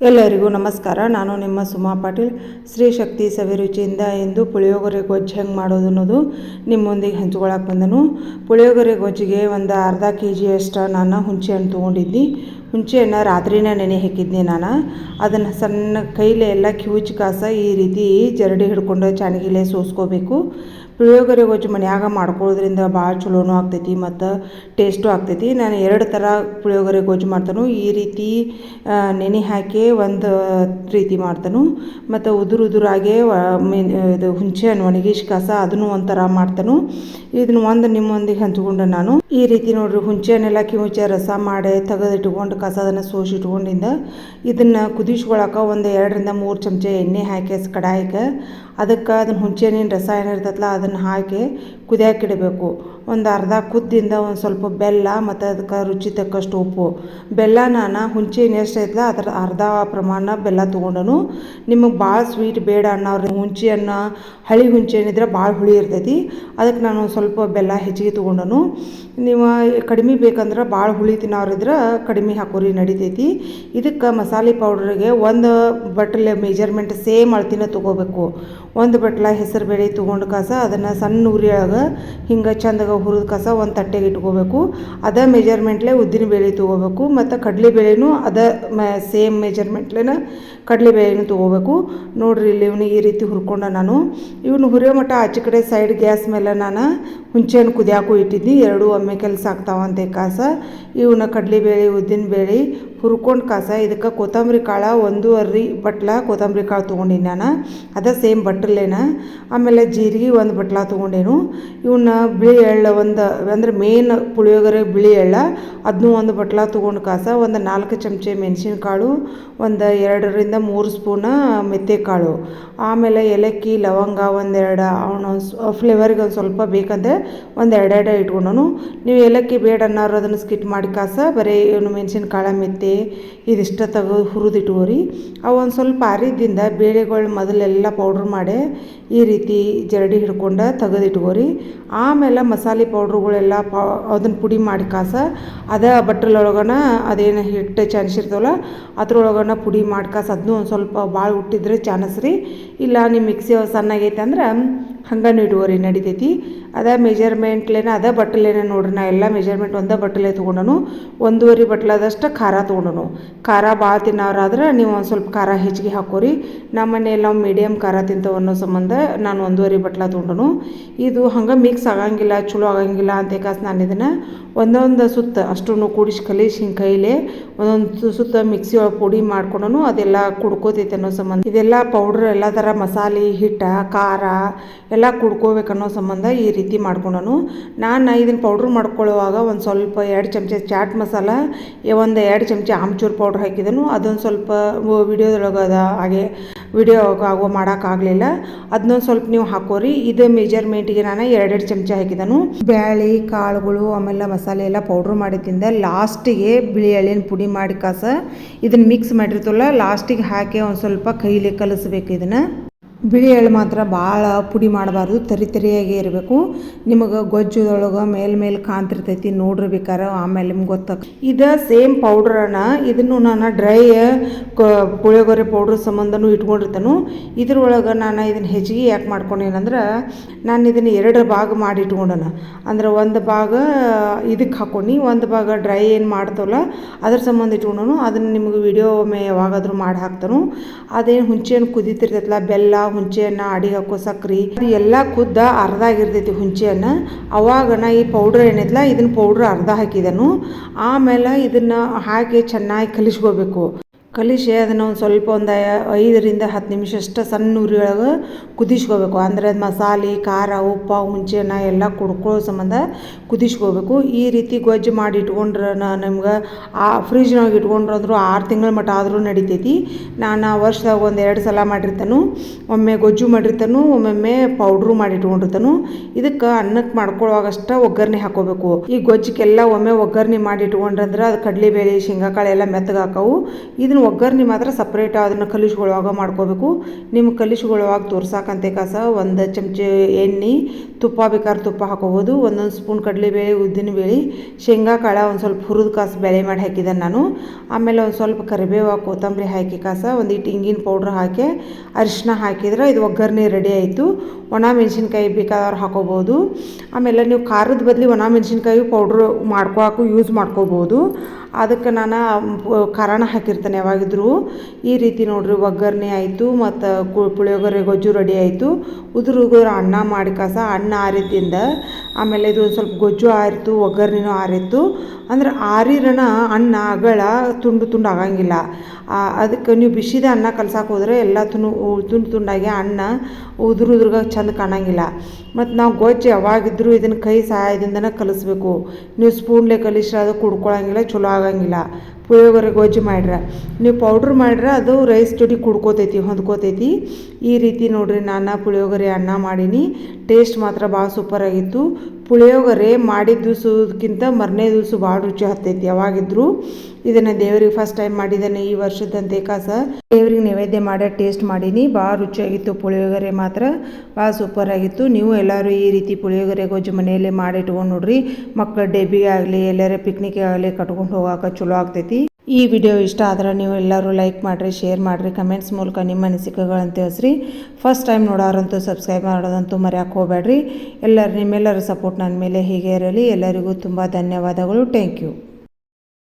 ಎಲ್ಲರಿಗೂ ನಮಸ್ಕಾರ. ನಾನು ನಿಮ್ಮ ಸುಮಾ ಪಾಟೀಲ್. ಶ್ರೀ ಶಕ್ತಿ ಸವಿರುಚಿಯಿಂದ ಎಂದು ಪುಳಿಯೋಗರೆ ಗೊಜ್ಜು ಹೆಂಗೆ ಮಾಡೋದು ಅನ್ನೋದು ನಿಮ್ಮೊಂದಿಗೆ ಹಂಚ್ಕೊಳಕ್ಕೆ ಬಂದನು. ಪುಳಿಯೋಗರೆ ಗೊಜ್ಜಿಗೆ ಒಂದು ಅರ್ಧ ಕೆ ಜಿಯಷ್ಟು ನಾನು ಹುಣಸೆ ಹಣ್ಣು ತೊಗೊಂಡಿದ್ದೆ ಹುಣಸೆ ಹಣ್ಣು ರಾತ್ರಿನೇ ನೆನೆ ಹಾಕಿದ್ನಿ ನಾನು. ಅದನ್ನು ಸಣ್ಣ ಕೈಲೇ ಎಲ್ಲ ಕಿವುಚ್ ಕಾಸ ಈ ರೀತಿ ಜರಡಿ ಹಿಡ್ಕೊಂಡು ಚಾಣಗಿಲೆ ಸೋಸ್ಕೋಬೇಕು. ಪುಳಿಯೋಗರೆ ಗೊಜ್ಜು ಮನ್ಯಾಗ ಮಾಡ್ಕೊಳ್ಳೋದ್ರಿಂದ ಭಾಳ ಚಲೋನೂ ಆಗ್ತೈತಿ ಮತ್ತು ಟೇಸ್ಟು ಆಗ್ತೈತಿ. ನಾನು ಎರಡು ಥರ ಪುಳಿಯೋಗರೆ ಗೊಜ್ಜು ಮಾಡ್ತಾನು. ಈ ರೀತಿ ನೆನೆ ಹಾಕಿ ಒಂದು ರೀತಿ ಮಾಡ್ತಾನು. ಮತ್ತು ಉದುರು ಉದುರಾಗೆ ಇದು ಹುಣಸೆ ಹಣ್ಣು ಒಣಗಿಸ್ ಕಾಸ ಅದನ್ನು ಒಂಥರ ಮಾಡ್ತಾನು. ಇದನ್ನು ಒಂದು ನಿಮ್ಮೊಂದಿಗೆ ಹಂಚ್ಕೊಂಡು ನಾನು. ಈ ರೀತಿ ನೋಡ್ರಿ ಹುಣಸೆ ಹಣ್ಣೆಲ್ಲ ಕಿವುಚ ರಸ ಮಾಡಿ ತೆಗೆದಿಟ್ಕೊಂಡು ಕಸ ಅದನ್ನು ಸೋಸಿ ಇಟ್ಕೊಂಡಿಂದ ಇದನ್ನು ಕುದಿಸ್ಕೊಳಕ್ಕೆ ಒಂದು ಎರಡರಿಂದ ಮೂರು ಚಮಚ ಎಣ್ಣೆ ಹಾಕಿ ಕಡಾಯಿಗೆ ಅದಕ್ಕೆ ಅದನ್ನು ಹುಣಸೆ ಹಣ್ಣಿನ ರಸ ಏನಿರ್ತೈತಲ್ಲ ಅದನ್ನು ಹಾಕಿ ಕುದಿಯಕ್ಕೆ ಇಡಬೇಕು. ಒಂದು ಅರ್ಧ ಕುದ್ದಿಂದ ಒಂದು ಸ್ವಲ್ಪ ಬೆಲ್ಲ ಮತ್ತು ಅದಕ್ಕೆ ರುಚಿ ತಕ್ಕಷ್ಟು ಉಪ್ಪು. ಬೆಲ್ಲ ನಾನು ಹುಂಚೆ ಎಷ್ಟು ಐತಲ್ಲ ಅದರ ಅರ್ಧ ಪ್ರಮಾಣ ಬೆಲ್ಲ ತೊಗೊಂಡನು. ನಿಮಗೆ ಭಾಳ ಸ್ವೀಟ್ ಬೇಡ ಅನ್ನೋರು ಹುಂಚಿ ಅನ್ನ ಹಳಿ ಹುಂಚಿ ಹಣ್ಣಿದ್ರೆ ಭಾಳ ಹುಳಿ ಇರ್ತೈತಿ. ಅದಕ್ಕೆ ನಾನು ಸ್ವಲ್ಪ ಬೆಲ್ಲ ಹೆಚ್ಚಿಗೆ ತೊಗೊಂಡನು. ನೀವು ಕಡಿಮೆ ಬೇಕಂದ್ರೆ ಭಾಳ ಹುಳಿ ತಿನ್ನೋರಿದ್ರೆ ಕಡಿಮೆ ಹಾಕೋರಿ ನಡಿತೈತಿ. ಇದಕ್ಕೆ ಮಸಾಲೆ ಪೌಡ್ರಿಗೆ ಒಂದು ಬಟ್ಲೆ ಮೆಜರ್ಮೆಂಟ್ ಸೇಮ್ ಅಳ್ತಿನ ತೊಗೋಬೇಕು. ಒಂದು ಬಟ್ಲ ಹೆಸರು ಬೇಳೆ ತೊಗೊಂಡು ಕಾಸ ಅದನ್ನು ಸಣ್ಣ ಉರಿಯೊಳಗೆ ಹಿಂಗೆ ಚಂದಾಗ ಹುರಿದ ಕಸ ಒಂದು ತಟ್ಟೆಗೆ ಇಟ್ಕೋಬೇಕು. ಅದೇ ಮೆಜರ್ಮೆಂಟ್ಲೆ ಉದ್ದಿನ ಬೇಳೆ ತೊಗೋಬೇಕು. ಮತ್ತು ಕಡಲೆ ಬೇಳೆನೂ ಅದೇ ಮ ಸೇಮ್ ಮೆಜರ್ಮೆಂಟ್ಲೇನ ಕಡಲೆ ಬೇಳೆನೂ ತೊಗೋಬೇಕು. ನೋಡ್ರಿ ಇಲ್ಲಿ ಇವನು ಈ ರೀತಿ ಹುರ್ಕೊಂಡ ನಾನು. ಇವನು ಹುರಿಯೋ ಮಟ್ಟ ಆಚೆ ಕಡೆ ಸೈಡ್ ಗ್ಯಾಸ್ ಮೇಲೆ ನಾನು ಹುಂಚೆನ ಕುದಿಯಾಕು ಇಟ್ಟಿದ್ದೆ. ಎರಡೂ ಒಮ್ಮೆ ಕೆಲಸ ಆಗ್ತಾವಂತೆ ಕಾಸ. ಇವನ್ನ ಕಡಲೆಬೇಳೆ ಉದ್ದಿನ ಬೇಳೆ ಹುರ್ಕೊಂಡು ಕಾಸ. ಇದಕ್ಕೆ ಕೊತ್ತಂಬರಿ ಕಾಳು, ಒಂದೂವರೆ ಬಟ್ಲ ಕೊತ್ತಂಬರಿ ಕಾಳು ತೊಗೊಂಡಿನಿ ನಾನು. ಅದೇ ಸೇಮ್ ಬಟ್ಲೇನ. ಆಮೇಲೆ ಜೀರಿಗೆ ಒಂದು ಬಟ್ಲ ತೊಗೊಂಡೇನು. ಇವನ್ನ ಬಿಳಿ ಎಳ್ಳು ಒಂದು, ಅಂದ್ರೆ ಮೇನ್ ಪುಳಿಯೋಗರೆ ಬಿಳಿ ಎಳ್ಳ ಅದನ್ನೂ ಒಂದು ಬಟ್ಲ ತೊಗೊಂಡು ಕಾಸ. ಒಂದು ನಾಲ್ಕು ಚಮಚೆ ಮೆಣಸಿನಕಾಳು, ಒಂದು ಎರಡರಿಂದ ಮೂರು ಸ್ಪೂನ ಮೆಂತ್ಯಕಾಳು ಆಮೇಲೆ ಏಲಕ್ಕಿ, ಲವಂಗ ಒಂದೆರಡು ಅವನೊಂದು ಫ್ಲೇವರಿಗೆ ಒಂದು ಸ್ವಲ್ಪ ಬೇಕಂದರೆ ಒಂದು ಎರಡೆರಡು ಇಟ್ಕೊಂಡನು. ನೀವು ಏಲಕ್ಕಿ ಬೇಡ ಅನ್ನೋರು ಅದನ್ನು ಸ್ಕಿಟ್ ಮಾಡಿ ಕಾಸ, ಬರೀ ಇವನು ಮೆಣಸಿನಕಾಳು, ಮೆತ್ತೆ ಇದಿಷ್ಟ ತೆಗೆದು ಹುರಿದಿಟ್ಕೋರಿ. ಅವು ಒಂದು ಸ್ವಲ್ಪ ಆರಿದ್ದಿಂದ ಬೇಳೆಗಳು ಮೊದಲೆಲ್ಲ ಪೌಡ್ರ್ ಮಾಡಿ ಈ ರೀತಿ ಜರಡಿ ಹಿಡ್ಕೊಂಡು ತೆಗೆದಿಟ್ಕೋರಿ. ಆಮೇಲೆ ಮಸಾಲೆ ಪೌಡ್ರ್ಗಳೆಲ್ಲ ಪಾ ಅದನ್ನು ಪುಡಿ ಮಾಡಿ ಕಾಸ, ಅದೇ ಬಟ್ಟಲೊಳಗನ ಅದೇನು ಹಿಟ್ಟು ಚಾನ್ಸಿರ್ತಾವಲ್ಲ ಅದ್ರೊಳಗನ ಪುಡಿ ಮಾಡಿ ಕಾಸ ಅದನ್ನೂ ಒಂದು ಸ್ವಲ್ಪ ಭಾಳ ಹುಟ್ಟಿದ್ರೆ ಚಾನಸ್ರಿ. ಇಲ್ಲ ನಿಮ್ಮ ಮಿಕ್ಸಿ ಸಣ್ಣಗೈತೆ ಅಂದ್ರೆ ಹಂಗನೂ ಇಡುವರಿ ನಡಿತೈತಿ. ಅದೇ ಮೆಜರ್ಮೆಂಟ್ಲೇನ ಅದೇ ಬಟ್ಟಲೇನ ನೋಡ್ರಿ, ನಾ ಎಲ್ಲ ಮೆಜರ್ಮೆಂಟ್ ಒಂದೇ ಬಟ್ಟಲೆ ತೊಗೊಂಡನು. ಒಂದೂವರೆ ಬಟ್ಲದಷ್ಟು ಖಾರ ತೊಗೊಂಡನು. ಖಾರ ಭಾಳ ತಿನ್ನೋರಾದ್ರೆ ನೀವು ಒಂದು ಸ್ವಲ್ಪ ಖಾರ ಹೆಚ್ಚಿಗೆ ಹಾಕೋರಿ. ನಮ್ಮ ಮನೆಯಲ್ಲಿ ನಾವು ಮೀಡಿಯಮ್ ಖಾರ ತಿಂತೇವೆ ಅನ್ನೋ ಸಂಬಂಧ ನಾನು ಒಂದೂವರೆ ಬಟ್ಲ ತೊಗೊಂಡನು. ಇದು ಹಂಗೆ ಮಿಕ್ಸ್ ಆಗಂಗಿಲ್ಲ, ಚಲೋ ಆಗಂಗಿಲ್ಲ ಅಂತ ಕಾಸು ನಾನು ಇದನ್ನು ಒಂದೊಂದು ಸುತ್ತ ಅಷ್ಟೂ ಕೂಡಿಸಿ ಕಲಿಸಿ ಹಿಂಗೆ ಕೈಲೇ ಒಂದೊಂದು ಸುತ್ತ ಮಿಕ್ಸಿ ಒಳಗೆ ಪುಡಿ ಮಾಡ್ಕೊಂಡನು, ಅದೆಲ್ಲ ಕುಡ್ಕೋತೈತೆ ಅನ್ನೋ ಸಂಬಂಧ. ಇದೆಲ್ಲ ಪೌಡ್ರ್ ಎಲ್ಲ ಥರ ಮಸಾಲೆ, ಹಿಟ್ಟು, ಖಾರ ಎಲ್ಲ ಕುಡ್ಕೋಬೇಕು ಅನ್ನೋ ಸಂಬಂಧ ಈ ರೀತಿ ಮಾಡ್ಕೊಂಡನು. ನಾನು ಇದನ್ನು ಪೌಡ್ರ್ ಮಾಡ್ಕೊಳ್ಳುವಾಗ ಒಂದು ಸ್ವಲ್ಪ ಎರಡು ಚಮಚ ಚಾಟ್ ಮಸಾಲ ಒಂದು ಎರಡು ಚಮಚ ಆಮ್ಚೂರು ಪೌಡ್ರ್ ಹಾಕಿದನು. ಅದೊಂದು ಸ್ವಲ್ಪ ವಿಡಿಯೋದೊಳಗೆ ಅದ ಹಾಗೆ ವಿಡಿಯೋ ಆಗೋ ಮಾಡೋಕ್ಕಾಗಲಿಲ್ಲ ಅದನ್ನೊಂದು ಸ್ವಲ್ಪ ನೀವು ಹಾಕೋರಿ. ಇದು ಮೆಜರ್ಮೆಂಟಿಗೆ ನಾನು ಎರಡೆರಡು ಚಮಚ ಹಾಕಿದನು. ಬ್ಯಾಳಿ, ಕಾಳುಗಳು, ಆಮೇಲೆ ಮಸಾಲೆ ಎಲ್ಲ ಪೌಡ್ರ್ ಮಾಡಿದ್ದಿಂದ ಲಾಸ್ಟಿಗೆ ಬಿಳಿ ಎಳ್ಳಿನ ಪುಡಿ ಮಾಡಿ ಕಾಸ ಇದನ್ನು ಮಿಕ್ಸ್ ಮಾಡಿರ್ತಲ್ಲ ಲಾಸ್ಟಿಗೆ ಹಾಕಿ ಒಂದು ಸ್ವಲ್ಪ ಕೈಲಿ ಕಲಿಸ್ಬೇಕು ಇದನ್ನು. ಬಿಳಿ ಎಳ್ಳು ಮಾತ್ರ ಭಾಳ ಪುಡಿ ಮಾಡಬಾರ್ದು, ತರಿ ತರಿಯಾಗಿ ಇರಬೇಕು. ನಿಮಗೆ ಗೊಜ್ಜದೊಳಗೆ ಮೇಲೆ ಮೇಲೆ ಕಾಣ್ತಿರ್ತೈತಿ, ನೋಡ್ರಿ ಬೇಕಾರೆ ಆಮೇಲೆ ನಿಮ್ಗೆ ಗೊತ್ತಾಗ ಇದು ಸೇಮ್ ಪೌಡ್ರನ್ನ ಇದನ್ನು ನಾನು ಡ್ರೈ ಪುಳಿಯೋಗರೆ ಪೌಡ್ರ್ ಸಂಬಂಧನೂ ಇಟ್ಕೊಂಡಿರ್ತಾನು. ಇದ್ರೊಳಗೆ ನಾನು ಇದನ್ನು ಹೆಚ್ಚಿಗೆ ಯಾಕೆ ಮಾಡ್ಕೊಂಡೇನಂದ್ರೆ, ನಾನು ಇದನ್ನು ಎರಡು ಭಾಗ ಮಾಡಿ ಇಟ್ಕೊಂಡನ. ಅಂದ್ರೆ ಒಂದು ಭಾಗ ಇದಕ್ಕೆ ಹಾಕೊಂಡು, ಒಂದು ಭಾಗ ಡ್ರೈ ಏನು ಮಾಡ್ತವಲ್ಲ, ಅದ್ರ ಸಂಬಂಧ ಇಟ್ಕೊಂಡನು. ಅದನ್ನು ನಿಮಗೆ ವಿಡಿಯೋ ಒಮ್ಮೆ ಯಾವಾಗಾದರೂ ಮಾಡಿ ಹಾಕ್ತಾನು. ಅದೇನು ಹುಂಚೆಹಣ್ಣು ಕುದೀತಿರ್ತೈತಲ್ಲ ಬೆಲ್ಲ ಹುಂಚೆಹಣ್ಣು ಅಡಿಗೆ ಹಾಕೋ ಸಕ್ರಿ, ಅದು ಎಲ್ಲ ಕುದ್ದ ಅರ್ಧ ಆಗಿರ್ತೈತಿ ಹುಂಚೆಹಣ್ಣು ಅವಾಗ ನಾ ಈ ಪೌಡ್ರ್ ಏನೈತಲ್ಲ ಇದನ್ನ ಪೌಡ್ರ್ ಅರ್ಧ ಹಾಕಿದನು. ಆಮೇಲೆ ಇದನ್ನು ಹಾಕಿ ಚೆನ್ನಾಗಿ ಕಲಿಸ್ಕೋಬೇಕು. ಕಲಿಸಿ ಅದನ್ನು ಒಂದು ಸ್ವಲ್ಪ ಒಂದು ಐದರಿಂದ ಹತ್ತು ನಿಮಿಷ ಅಷ್ಟು ಸಣ್ಣ ಉರಿಯೊಳಗೆ ಕುದಿಸ್ಕೋಬೇಕು. ಅಂದರೆ ಮಸಾಲೆ ಖಾರ, ಉಪ್ಪು ಹುಂಚೆನ ಎಲ್ಲ ಕುಡ್ಕೊಳ್ಳೋ ಸಂಬಂಧ ಕುದಿಸ್ಕೋಬೇಕು. ಈ ರೀತಿ ಗೊಜ್ಜು ಮಾಡಿ ಇಟ್ಕೊಂಡ್ರೆ ನಿಮ್ಗೆ ಆ ಫ್ರಿಜ್ನಾಗ ಇಟ್ಕೊಂಡ್ರೆ ಅಂದರೂ ಆರು ತಿಂಗಳ ಮಟ್ಟ ಆದರೂ ನಡಿತೈತಿ. ನಾನು ವರ್ಷದಾಗ ಒಂದು ಎರಡು ಸಲ ಮಾಡಿರ್ತಾನು. ಒಮ್ಮೆ ಗೊಜ್ಜು ಮಾಡಿರ್ತಾನು, ಒಮ್ಮೊಮ್ಮೆ ಪೌಡ್ರು ಮಾಡಿ ಇಟ್ಕೊಂಡಿರ್ತಾನು. ಇದಕ್ಕೆ ಅನ್ನಕ್ಕೆ ಮಾಡ್ಕೊಳ್ಳುವಾಗಷ್ಟ ಒಗ್ಗರಣೆ ಹಾಕೋಬೇಕು. ಈ ಗೊಜ್ಜಿಗೆಲ್ಲ ಒಮ್ಮೆ ಒಗ್ಗರಣೆ ಮಾಡಿ ಇಟ್ಕೊಂಡ್ರಂದ್ರೆ ಅದು ಕಡಲೆಬೇಳೆ ಶೇಂಗಾಕಾಳು ಎಲ್ಲ ಮೆತ್ತಗೆ ಹಾಕವು. ಇದನ್ನು ಒಗ್ಗರ್ನಿ ಮಾತ್ರ ಸಪ್ರೇಟ್ ಅದನ್ನು ಕಲಿಸ್ಕೊಳ್ಳುವಾಗ ಮಾಡ್ಕೋಬೇಕು. ನಿಮ್ಮ ಕಲಿಸ್ಕೊಳ್ಳುವಾಗ ತೋರ್ಸಾಕಂತೆ ಕಾಸ ಒಂದು ಚಮಚ ಎಣ್ಣೆ, ತುಪ್ಪ ಬೇಕಾದ್ರೆ ತುಪ್ಪ ಹಾಕೋಬೋದು, ಒಂದೊಂದು ಸ್ಪೂನ್ ಕಡಲೆಬೇಳೆ ಉದ್ದಿನಬೇಳೆ ಶೇಂಗಾ, ಕಾಳು ಒಂದು ಸ್ವಲ್ಪ ಹುರಿದು ಕಾಸು ಬೆಳೆ ಮಾಡಿ ಹಾಕಿದೆ ನಾನು. ಆಮೇಲೆ ಒಂದು ಸ್ವಲ್ಪ ಕರಿಬೇವು ಕೊತ್ತಂಬರಿ ಹಾಕಿ ಕಾಸ ಒಂದಿಟ್ಟು ಇಂಗಿನ ಪೌಡ್ರ್ ಹಾಕಿ ಅರಿಶಿನ ಹಾಕಿದ್ರೆ ಇದು ಒಗ್ಗರಣೆ ರೆಡಿ ಆಯಿತು. ಒಣ ಮೆಣಸಿನ್ಕಾಯಿ ಬೇಕಾದವ್ರು ಹಾಕೋಬೋದು. ಆಮೇಲೆ ನೀವು ಖಾರದ ಬದಲಿ ಒಣ ಮೆಣಸಿನ್ಕಾಯಿ ಪೌಡ್ರ್ ಮಾಡ್ಕೊಳಕ್ಕೂ ಯೂಸ್ ಮಾಡ್ಕೋಬೋದು. ಅದಕ್ಕೆ ನಾನು ಕಾರಣ ಹಾಕಿರ್ತೇನೆ ಯಾವಾಗಿದ್ರೂ. ಈ ರೀತಿ ನೋಡ್ರಿ, ಒಗ್ಗರಣೆ ಆಯಿತು, ಮತ್ತು ಕು, ಪುಳಿಯೋಗರೆ ಗೊಜ್ಜು ರೆಡಿ ಆಯಿತು. ಉದುರು ಉಗುರು ಅನ್ನ ಮಾಡಿ ಕಸ, ಅನ್ನ ಆರಿದ್ದಿಂದ ಆಮೇಲೆ ಇದು ಸ್ವಲ್ಪ ಗೊಜ್ಜು ಆರಿತು, ಒಗ್ಗರಣೆನೂ ಆರಿತ್ತು ಅಂದ್ರೆ ಆರಿರನ ಅನ್ನ ಅಗಳ ತುಂಡು ತುಂಡು ಆಗಂಗಿಲ್ಲ. ಅದಕ್ಕೆ ನೀವು ಬಿಸಿದ ಅನ್ನ ಕಲ್ಸಕ್ಕೆ ಹೋದರೆ ಎಲ್ಲ ತುಂಡು ತುಂಡು ತುಂಡಾಗಿ ಅನ್ನ ಉದುರು ಉದುರುಗ ಚಂದ ಕಾಣಂಗಿಲ್ಲ. ಮತ್ತು ನಾವು ಗೊಜ್ಜು ಯಾವಾಗಿದ್ದರೂ ಇದನ್ನು ಕೈ ಸಹಾಯದಿಂದನೇ ಕಲಿಸ್ಬೇಕು. ನೀವು ಸ್ಪೂನ್ಲೆ ಕಲಿಸ್ರೆ ಅದು ಕುಡ್ಕೊಳ್ಳೋಂಗಿಲ್ಲ ಚಲೋ ಆಗಂಗಿಲ್ಲ. ಪುಳಿಯೋಗರೆ ಗೊಜ್ಜು ಮಾಡ್ರೆ. ನೀವು ಪೌಡ್ರ್ ಮಾಡ್ರೆ, ಅದು ರೈಸ್ ಜೊತೆ ಕುಡ್ಕೋತೈತಿ, ಹೊಂದ್ಕೋತೈತಿ. ಈ ರೀತಿ ನೋಡ್ರಿ ನಾನು ಪುಳಿಯೋಗರೆ ಅನ್ನ ಮಾಡೀನಿ. ಟೇಸ್ಟ್ ಮಾತ್ರ ಭಾಳ ಸೂಪರಾಗಿತ್ತು ಪುಳಿಯೋಗರೆ ಮಾಡಿದ ದಿವ್ಸಕ್ಕಿಂತ ಮರನೇ ದಿವಸ ಭಾಳ ರುಚಿ ಹತ್ತೈತಿ ಯಾವಾಗಿದ್ರು. ಇದನ್ನು ದೇವರಿಗೆ ಫಸ್ಟ್ ಟೈಮ್ ಮಾಡಿದ್ದೇನೆ ಈ ವರ್ಷದಂತೆ ಕಾಸ. ದೇವರಿಗೆ ನೈವೇದ್ಯ ಮಾಡೋ ಟೇಸ್ಟ್ ಮಾಡೀನಿ. ಭಾಳ ರುಚಿಯಾಗಿತ್ತು ಪುಳಿಯೋಗರೆ ಮಾತ್ರ. ಭಾಳ ಸೂಪರಾಗಿತ್ತು ನೀವು ಎಲ್ಲರೂ ಈ ರೀತಿ ಪುಳಿಯೋಗರೆ ಗೊಜ್ಜು ಮನೆಯಲ್ಲೇ ಮಾಡಿ ಇಟ್ಕೊಂಡು ನೋಡ್ರಿ. ಮಕ್ಕಳ ಡೆಬ್ಬಿಗೆ ಆಗಲಿ, ಎಲ್ಲಾರ ಪಿಕ್ನಿಕ್ಗೆ ಆಗಲಿ ಕಟ್ಕೊಂಡು ಹೋಗಾಕ ಚಲೋ ಆಗ್ತೈತಿ. ಈ ವಿಡಿಯೋ ಇಷ್ಟ ಆದ್ರೆ ನೀವು ಎಲ್ಲರೂ ಲೈಕ್ ಮಾಡಿರಿ, ಶೇರ್ ಮಾಡಿರಿ, ಕಮೆಂಟ್ಸ್ ಮೂಲಕ ನಿಮ್ಮ ಅನಿಸಿಕೆಗಳಂತ ತಿಳಿಸ್ರಿ. ಫಸ್ಟ್ ಟೈಮ್ ನೋಡೋರಂತೂ ಸಬ್ಸ್ಕ್ರೈಬ್ ಮಾಡೋದಂತೂ ಮರೆಯೋಕೆ ಹೋಗಬೇಡ್ರಿ. ಎಲ್ಲರೂ ನಿಮ್ಮೆಲ್ಲರ ಸಪೋರ್ಟ್ ನನ್ನ ಮೇಲೆ ಹೀಗೆ ಇರಲಿ, ಎಲ್ಲರಿಗೂ ತುಂಬ ಧನ್ಯವಾದಗಳು. Thank you